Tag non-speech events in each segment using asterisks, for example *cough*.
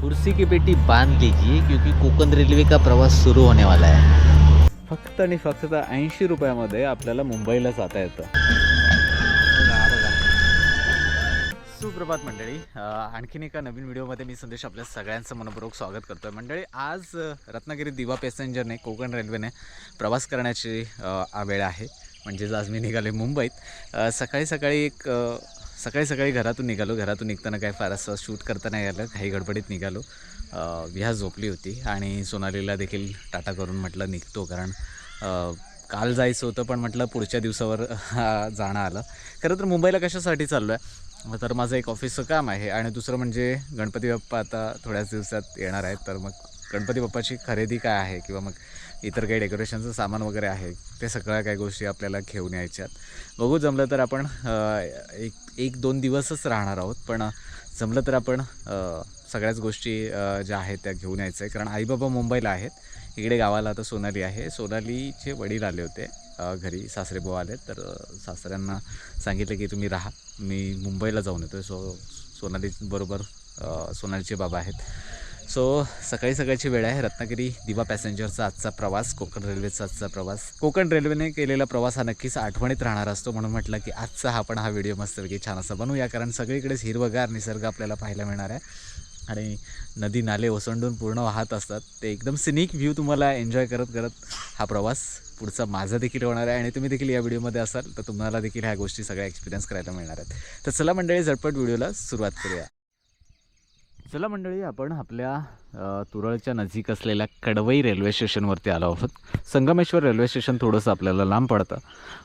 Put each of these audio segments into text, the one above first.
कुर्सी की पेटी बांध लीजिए क्योंकि कोकण रेलवे का प्रवास सुरू होने वाला है। फक्त आणि फक्त ऐंशी रुपयामध्ये आपल्याला मुंबईला जाता येतं. सुप्रभात मंडळी. आणखीन एका नवीन व्हिडिओमध्ये मी संदेश आपल्या सगळ्यांचं मनपूर्वक स्वागत करतो आहे मंडळी आज रत्नागिरी दिवा पॅसेंजरने कोकण रेल्वेने प्रवास करण्याची वेळ आहे. म्हणजेच आज मी निघाले मुंबईत. सकाळी सकाळी एक सकाळी सकाळी घरातून निघालो. घरातून निघताना काय फार असं शूट करता नाही आलं काही गडबडीत निघालो. ह्या झोपली होती आणि सोनालीला देखील टाटा करून म्हटलं निघतो कारण काल जायचं होतं पण म्हटलं पुढच्या दिवसावर जाणं आलं. खरं तर मुंबईला कशासाठी चाललो आहे तर माझं एक ऑफिसचं काम आहे आणि दुसरं म्हणजे गणपती बाप्पा आता थोड्याच दिवसात येणार आहेत. तर मग गणपती बाप्पाची खरेदी काय आहे किंवा मग इतर काही डेकोरेशनचं सामान वगैरे आहे ते सगळ्या काही गोष्टी आपल्याला घेऊन यायच्यात. बघू जमलं तर आपण एक एक दोन दिवसच राहणार आहोत पण जमलं तर आपण सगळ्याच गोष्टी ज्या आहेत त्या घेऊन यायचं आहे कारण आईबाबा मुंबईला आहेत. इकडे गावाला आता सोनाली आहे. सोनालीचे वडील आले होते घरी. सासरे भाऊ आले तर सासऱ्यांना सांगितलं की तुम्ही राहा. मी मुंबईला जाऊन येतो सो सोनाली बरोबर सोनालीचे बाबा आहेत. सो सकाळी सकाळची वेळ आहे. रत्नागिरी दिवा पॅसेंजरचा आजचा प्रवास कोकण रेल्वेचा आजचा प्रवास. कोकण रेल्वेने केलेला प्रवास हा नक्कीच आठवणीत राहणार असतो. म्हणून म्हटलं की आजचा हा आपण हा व्हिडिओ मस्तपैकी छान असा बनवूया कारण सगळीकडेच हिरवगार निसर्ग आपल्याला पाहायला मिळणार आहे. आणि नदी नाले ओसंडून पूर्ण वाहत असतात. ते एकदम सिनिक व्ह्यू तुम्हाला एन्जॉय करत करत हा प्रवास पुढचा माझा देखील होणार आहे. आणि तुम्ही देखील या व्हिडिओमध्ये असाल तर तुम्हाला देखील ह्या गोष्टी सगळ्या एक्सपिरियन्स करायला मिळणार आहेत. तर चला मंडळी झटपट व्हिडिओला सुरुवात करूया. चला मंडळी आपण आपल्या तुरळच्या नजीक असलेल्या कडवई रेल्वे स्टेशनवरती आलो आहोत. संगमेश्वर रेल्वे स्टेशन थोडंसं आपल्याला लांब पडतं.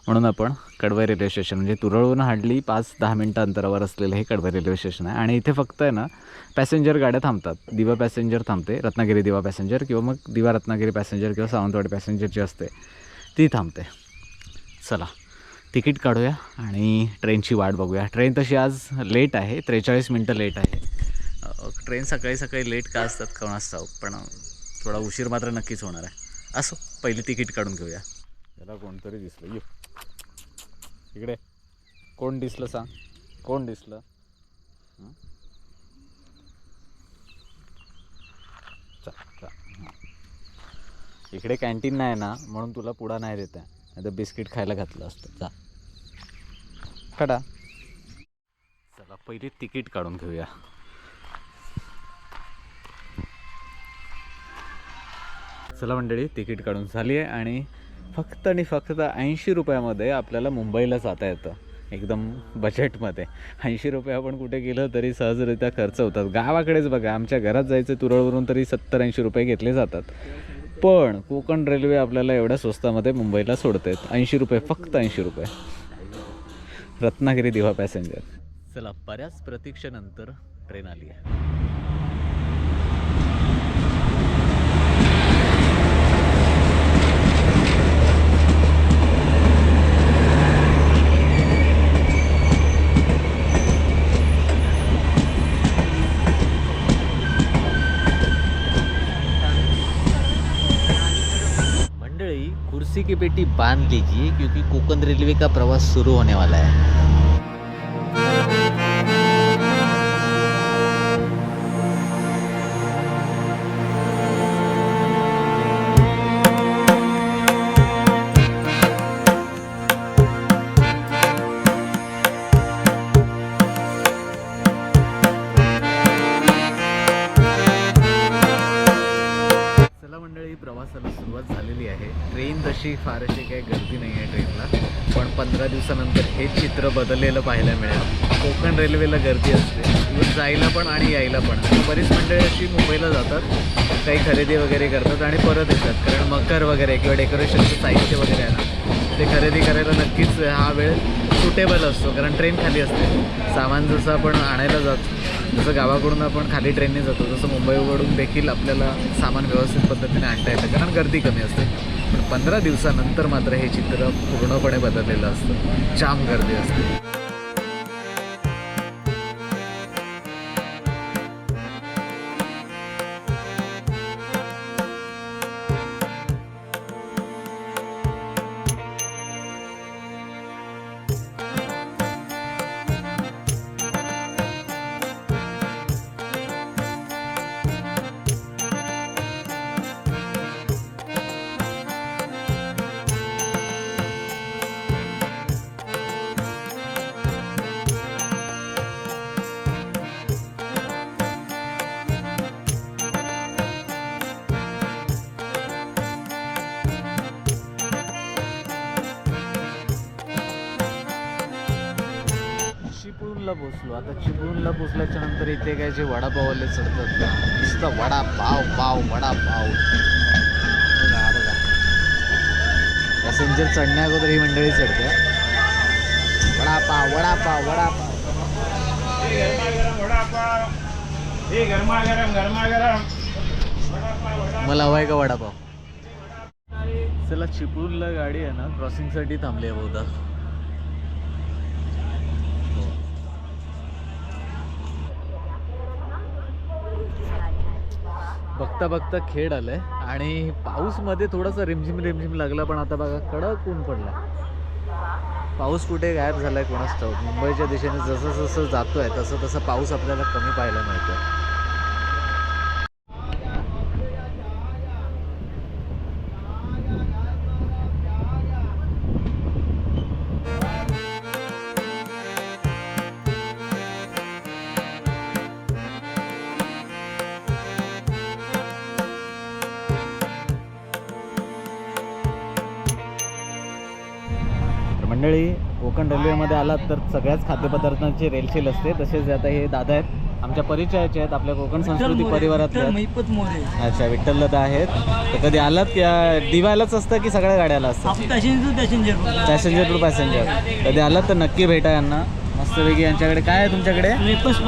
म्हणून आपण कडवई रेल्वे स्टेशन म्हणजे तुरळहून हार्डली पाच दहा मिनटं अंतरावर असलेलं हे कडवई रेल्वे स्टेशन आहे. आणि इथे फक्त आहे ना पॅसेंजर गाड्या थांबतात. दिवा पॅसेंजर थांबते रत्नागिरी दिवा पॅसेंजर किंवा मग दिवा रत्नागिरी पॅसेंजर किंवा सावंतवाडी पॅसेंजर जी असते ती थांबते. चला तिकीट काढूया आणि ट्रेनची वाट बघूया. ट्रेन तशी आज लेट आहे त्रेचाळीस मिनटं लेट आहे. ट्रेन सकाळी सकाळी लेट का असतात कोणास ठाऊक पण थोडा उशीर मात्र नक्कीच होणार आहे. असो पहिली तिकीट काढून घेऊया. याला कोणतरी दिसलं. ये. इकडे. कोण दिसलं सांग. कोण दिसलं? हां. इकडे कॅन्टीन नाही ना म्हणून तुला पुडा नाही देत आहे. तर बिस्किट खायला घातलं असतं. जा. काढा चला पहिली तिकीट काढून घेऊया. चला मंडळी तिकीट काढून झाली आहे आणि फक्त आणि फक्त ऐंशी रुपयामध्ये आपल्याला मुंबईला जाता येतं. एकदम बजेटमध्ये ऐंशी रुपये आपण कुठे गेलं तरी सहजरित्या खर्च होतात. गावाकडेच बघा आमच्या घरात जायचं तुरळवरून तरी सत्तर ऐंशी रुपये घेतले जातात. पण कोकण रेल्वे आपल्याला एवढ्या स्वस्तामध्ये मुंबईला सोडतात ऐंशी रुपये फक्त ऐंशी रुपये. रत्नागिरी दिवा पॅसेंजर. चला बऱ्याच प्रतीक्षेनंतर ट्रेन आली आहे मंडळी कुर्सी की पेटी बांध लीजिए क्योंकि कोकण रेलवे का प्रवास शुरू होने वाला है। अशी फारशी काही गर्दी नाही आहे ट्रेनला. पण पंधरा दिवसानंतर हे चित्र बदललेलं पाहायला मिळेल. कोकण रेल्वेला गर्दी असते. इव्हन जायला पण आणि यायला पण. बरीच मंडळी अशी मुंबईला जातात. काही खरेदी वगैरे करतात आणि परत येतात. कारण मकर वगैरे किंवा डेकोरेशनचं साहित्य वगैरे आहे ना ते खरेदी करायला नक्कीच हा वेळ सुटेबल असतो. कारण ट्रेन खाली असते. सामान जसं आपण आणायला जातो जसं गावाकडून आपण खाली ट्रेनने जातो तसं मुंबईकडून देखील आपल्याला सामान व्यवस्थित पद्धतीने आणता येतं. कारण गर्दी कमी असते. पण पंधरा दिवसानंतर मात्र हे चित्र पूर्णपणे बदललेलं असतं. जाम गर्दी असते. चिपळूणला पोचलो आता चिपळूणला पोचल्याच्या नंतर इथे काय जे वडापाववाले चढतात नुसतं वडा पाव पाव वडा पाव बघा हा बघा. पॅसेंजर चढण्या अगोदर ही मंडळी चढते. वडापाव वडापाव वडापाव. मला हवाय का वडापाव? चला चिपळूणला गाडी आहे ना क्रॉसिंगसाठी थांबली आहे बहुधा. बघता बघता खेळ आहे आणि पाऊसमध्ये थोडासा रिमझिम रिमझिम लागला पण आता बघा कडक ऊन पडला पाऊस कुठे गायब झाला कोणाच ठाऊक? मुंबईच्या दिशेने जसं जसं जातो आहे तसं तसं पाऊस आपल्याला कमी पाहायला मिळतो आहे कोकण रेल्वेमध्ये आलात तर सगळ्याच खाद्यपदार्थांची रेलचेल असते तसेच आता हे दादा आहेत. आमच्या परिचयाचे आहेत. आपल्या कोकण संस्कृती परिवारातले आहेत. महिपत मोरे. अच्छा विठ्ठल दादा आहेत. तर कधी आलात की अं, दिवायलाच असतं की सगळ्या गाड्याला असतं? आपण passenger passenger passenger to passenger कधी आलात तर नक्की भेटा यांना. मस्तपैकी यांच्याकडे काय आहे तुमच्याकडे? वेपस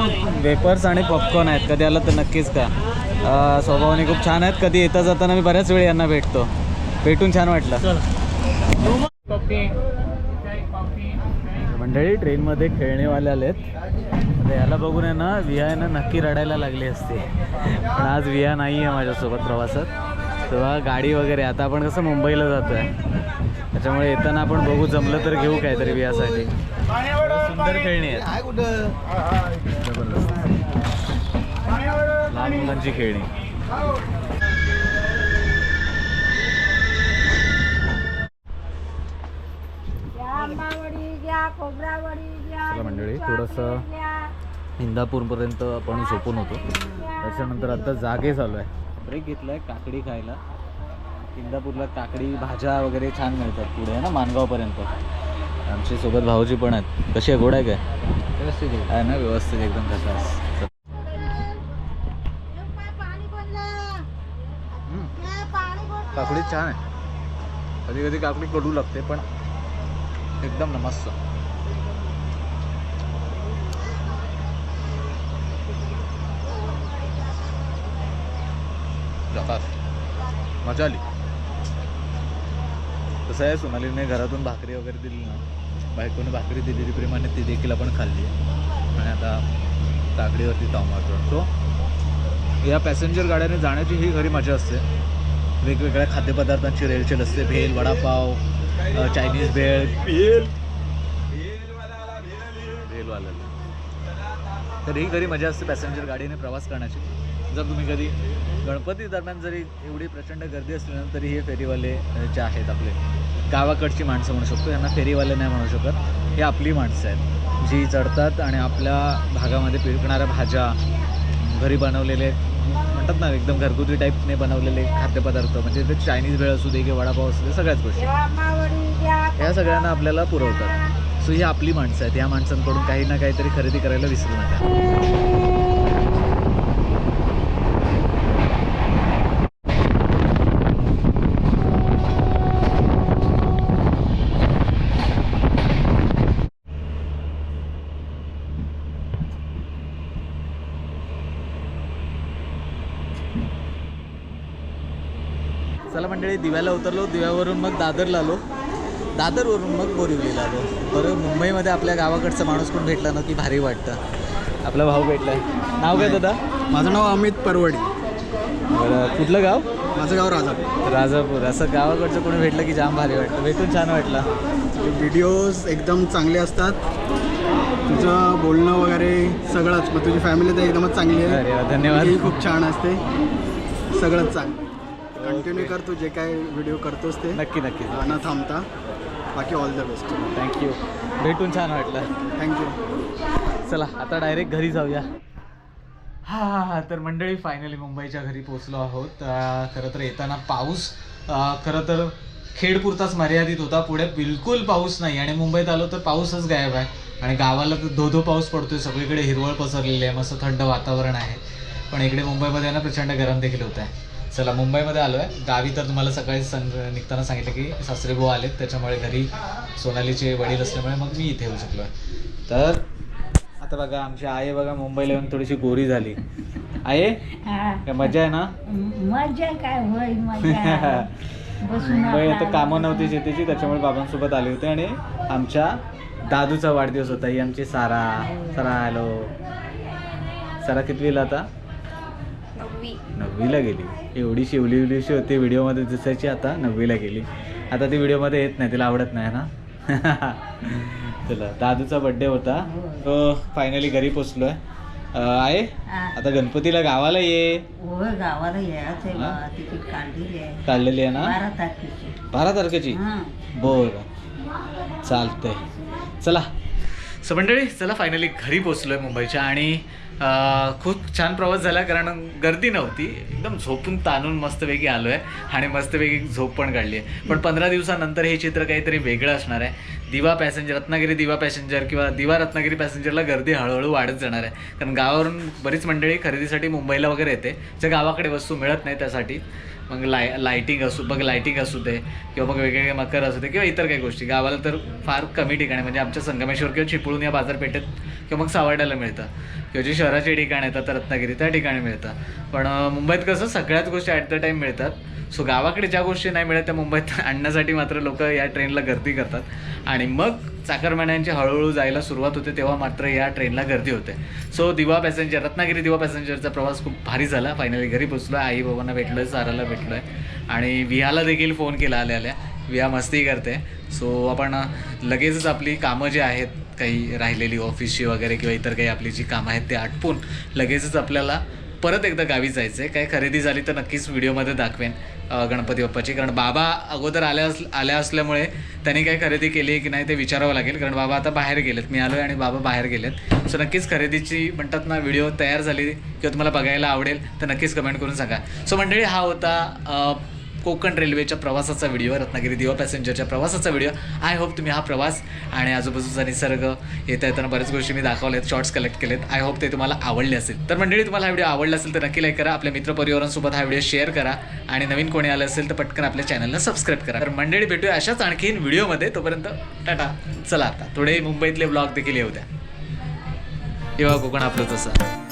वेपर्स आणि पॉपकॉर्न आहेत. कधी आलं तर नक्कीच का? अं, स्वभावाने खूप छान आहेत. कधी येता जाताना मी बऱ्याच वेळी यांना भेटतो. भेटून छान वाटलं. मंडळी ट्रेनमध्ये खेळणेवाले आलेत. आता याला बघून आहे ना विया ना नक्की रडायला लागली असते. पण आज विया नाही आहे माझ्यासोबत प्रवासात. तेव्हा गाडी वगैरे आता आपण कसं मुंबईला जातो आहे त्याच्यामुळे येताना आपण बघू जमलं तर घेऊ काहीतरी वियासाठी सुंदर खेळणी आहेत. जबरदस्त. लहान मुलांची खेळणी. थोडंसं. इंदापूरपर्यंत आपण झोपून होतो. त्याच्यानंतर आता जागे चालू आहे. ब्रेक घेतला आहे काकडी खायला. इंदापूरला काकडी भाज्या वगैरे छान मिळतात पुढे आहे ना? मानगावपर्यंत. आमच्यासोबत भाऊजी पण आहेत. कशी आहे? गोड आहे काय? व्यवस्थित आहे. ना? व्यवस्थित एकदम बनलं. काकडी छान आहे. कधी कधी काकडी कडू लागते पण एकदम ना मस्त. जकास मजा आली. कसं आहे सोनालीने घरातून भाकरी वगैरे दिली ना बायकोने भाकरी दिलेली प्रेमाने ती देखील आपण खाल्ली. आणि आता काकडीवरती ताव मारतो. सो या पॅसेंजर गाड्याने जाण्याची ही खरी मजा असते. वेगवेगळ्या खाद्यपदार्थांची रेलचेल असते. भेल वडापाव चायनीज भेळ. भेल. भेलवाल्याला तर ही खरी मजा असते पॅसेंजर गाडीने प्रवास करण्याची. जर तुम्ही कधी गणपती दरम्यान जरी एवढी प्रचंड गर्दी असली ना तरी हे फेरीवाले जे आहेत आपले गावाकडची माणसं म्हणू शकतो यांना फेरीवाले नाही म्हणू शकत. हे आपली माणसं आहेत. जी चढतात आणि आपल्या भागामध्ये पिकणाऱ्या भाज्या घरी बनवलेले म्हणतात ना एकदम घरगुती टाईपने बनवलेले खाद्यपदार्थ म्हणजे ते चायनीज वेळ असू दे किंवा वडापाव असू दे सगळ्याच गोष्टी. ह्या या सगळ्यांना आपल्याला पुरवतात. सो ही आपली माणसं आहेत. या माणसांकडून काही ना काहीतरी खरेदी करायला विसरू नका. चला मंडळी दिव्याला उतरलो. दिव्यावरून मग दादरला आलो. दादरवरून मग बोरिवलीला आलो. बरं मुंबईमध्ये आपल्या गावाकडचा माणूस पण भेटला ना की भारी वाटतं. आपला भाऊ भेटलाय. नाव काय दादा? माझं नाव अमित परवडी. बरं कुठलं गाव? माझं गाव राजापूर. राजापूर. असं गावाकडचं कोणी भेटलं की जाम भारी वाटतं. भेटून छान वाटलं. व्हिडिओज एकदम चांगले असतात. तुझं बोलणं वगैरे सगळंच. मग तुझी फॅमिली तर एकदमच चांगली आहे. धन्यवाद. खूप छान असते. सगळंच चांगलं. कंटिन्यू कर तू जे काय व्हिडिओ करतोस ते. नक्की नक्की. न थांबता. बाकी ऑल द बेस्ट थँक्यू भेटून छान वाटलं. थँक्यू चला आता डायरेक्ट घरी जाऊया. हा हा हा तर मंडळी फायनली मुंबईच्या घरी पोचलो आहोत. खरं तर येताना पाऊस खरं तर खेडपुरताच मर्यादित होता. पुढे बिलकुल पाऊस नाही. आणि मुंबईत आलो तर पाऊसच गायब आहे. आणि गावाला तर धो धो पाऊस पडतोय. सगळीकडे हिरवळ पसरलेली आहे. मस्त थंड वातावरण आहे. पण इकडे मुंबईमध्ये ना प्रचंड गरम देखील होत आहे चला मुंबईमध्ये आलो आहे गावी तर तुम्हाला सकाळी संग निघताना सांगितलं की सासरे भाऊ आलेत त्याच्यामुळे घरी सोनालीचे वडील असल्यामुळे मग मी इथे येऊ शकलो. आहे तर आता बघा आमची आई बघा मुंबईला येऊन थोडीशी गोरी झाली. आहे काय मजा आहे ना? मजा काय होय मजा. *laughs* बसून मुंबई आता कामं नव्हती शेतीची त्याच्यामुळे बाबांसोबत आले होते आणि आमच्या दादूचा वाढदिवस होता. ही आमची सारा सारा हॅलो सारा कितवीला आता? नववीला गेली. एवढी शिवली उलीशी होती व्हिडिओमध्ये दिसायची आता नववीला गेली. आता ती व्हिडिओमध्ये येत नाही तिला आवडत नाही ना? *laughs* चला दादूचा बड्डे होता. तो फायनली घरी पोचलो आहे आहे. आता गणपतीला गावाला ये. गावाला काढलेली आहे. काढलेली आहे ना? बारा तारखेची. बारा चालतंय. चला. सो मंडळी चला फायनली घरी पोचलो आहे मुंबईच्या आणि खूप छान प्रवास झाला कारण गर्दी नव्हती. एकदम झोपून ताणून मस्तपैकी आलो आहे आणि मस्तपैकी झोप पण काढली आहे पण पंधरा दिवसानंतर हे चित्र काहीतरी वेगळं असणार आहे. दिवा पॅसेंजर रत्नागिरी दिवा पॅसेंजर किंवा दिवा रत्नागिरी पॅसेंजरला गर्दी हळूहळू वाढत जाणार आहे. कारण गावावरून बरीच मंडळी खरेदीसाठी मुंबईला वगैरे येते. ज्या गावाकडे वस्तू मिळत नाही त्यासाठी. मग लाय लायटिंग असू बघ लायटिंग असू दे किंवा मग वेगवेगळे मकर असू दे किंवा इतर काही गोष्टी. गावाला तर फार कमी ठिकाणी म्हणजे आमच्या संगमेश्वर किंवा चिपळूण या बाजारपेठेत किंवा मग सावर्ड्याला मिळतं. किंवा जे शहराचे ठिकाण येतात रत्नागिरी त्या ठिकाणी मिळतं. पण मुंबईत कसं सगळ्याच गोष्टी ॲट द टाईम मिळतात. सो गावाकडे ज्या गोष्टी नाही मिळत त्या मुंबईत आणण्यासाठी मात्र लोक या ट्रेनला गर्दी करतात. आणि मग चाकरमान्यांची हळूहळू जायला सुरुवात होते तेव्हा मात्र या ट्रेनला गर्दी होते. सो दिवा पॅसेंजर रत्नागिरी दिवा पॅसेंजरचा प्रवास खूप भारी झाला. फायनली घरी पोचलो आहे आई बाबांना भेटलो आहे साराला भेटलो आहे आणि विहाला देखील फोन केला आल्या आल्या विहा मस्ती करते. सो आपण लगेचच आपली कामं जी आहेत काही राहिलेली ऑफिसची वगैरे किंवा इतर काही आपली जी कामं आहेत ते आटपून लगेचच आपल्याला परत एकदा गावी जायचं आहे काय खरेदी झाली तर नक्कीच व्हिडिओमध्ये दाखवेन गणपती बाप्पाची. कारण बाबा अगोदर आल्या अस आल्या असल्यामुळे त्यांनी काही खरेदी केली आहे की नाही ते विचारावं लागेल. कारण बाबा आता बाहेर गेलेत. मी आलो आहे आणि बाबा बाहेर गेलेत. सो नक्कीच खरेदीची म्हणतात ना व्हिडिओ तयार झाली किंवा तुम्हाला बघायला आवडेल तर नक्कीच कमेंट करून सांगा. सो मंडळी हा होता कोकण रेल्वेच्या प्रवासाचा व्हिडिओ रत्नागिरी दिवा पॅसेंजरच्या प्रवासाचा व्हिडिओ. आय होप तुम्ही हा प्रवास आणि आजूबाजूचा निसर्ग येता येताना बऱ्याच गोष्टी मी दाखवल्यात शॉर्ट्स कलेक्ट केलेत. आय होप ते तुम्हाला आवडले असेल. तर मंडळी तुम्हाला हा व्हिडिओ आवडला असेल तर नक्की लाईक करा. आपल्या मित्रपरिवारांसोबत हा व्हिडिओ शेअर करा. आणि नवीन कोणी आलं असेल तर पटकन आपल्या चॅनलला सबस्क्राईब करा. तर मंडळी भेटूया अशाच आणखीन व्हिडिओमध्ये. तोपर्यंत टाटा. चला आता. थोडे मुंबईतले ब्लॉग देखील येऊ द्या. येवा कोकण आपलं तसं.